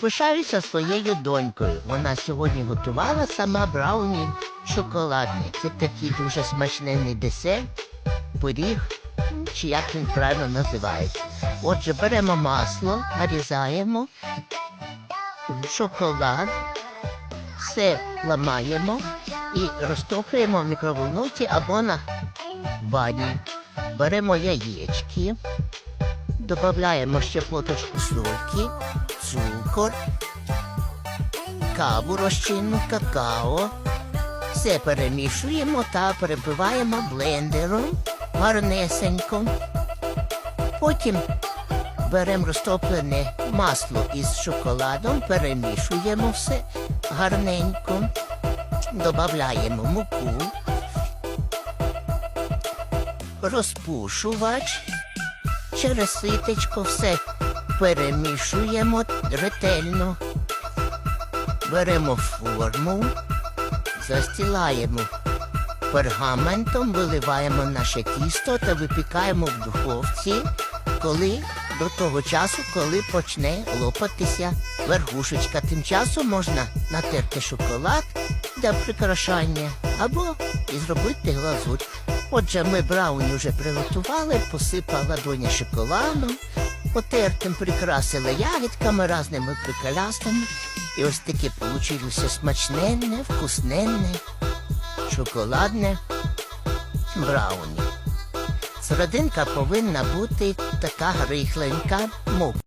Пишаюся своєю донькою. Вона сьогодні готувала сама брауні шоколадний. Це такий дуже смачний десерт, пиріг, чи як він правильно називається. Отже, беремо масло, нарізаємо, шоколад, все ламаємо і розтоплюємо в мікроволновці або на бані. Беремо яєчки, додаємо ще плоточку сольки, цукор, каву розчинну, какао. Все перемішуємо та перебиваємо блендером гарнесенько. Потім беремо розтоплене масло із шоколадом, перемішуємо все гарненько, додаємо муку, розпушувач, через ситечко все перемішуємо ретельно. Беремо форму, застілаємо пергаментом, виливаємо наше тісто та випікаємо в духовці, коли до того часу, коли почне лопатися верхушечка. Тим часом можна натерти шоколад для прикрашання або і зробити глазурь. Отже, ми брауні вже приготували, посипала доня шоколадом, потертим прикрасила ягідками, разними приколястами. І ось таке получилося смачненне, вкусненне, шоколадне брауні. Серединка повинна бути така рихленька, мов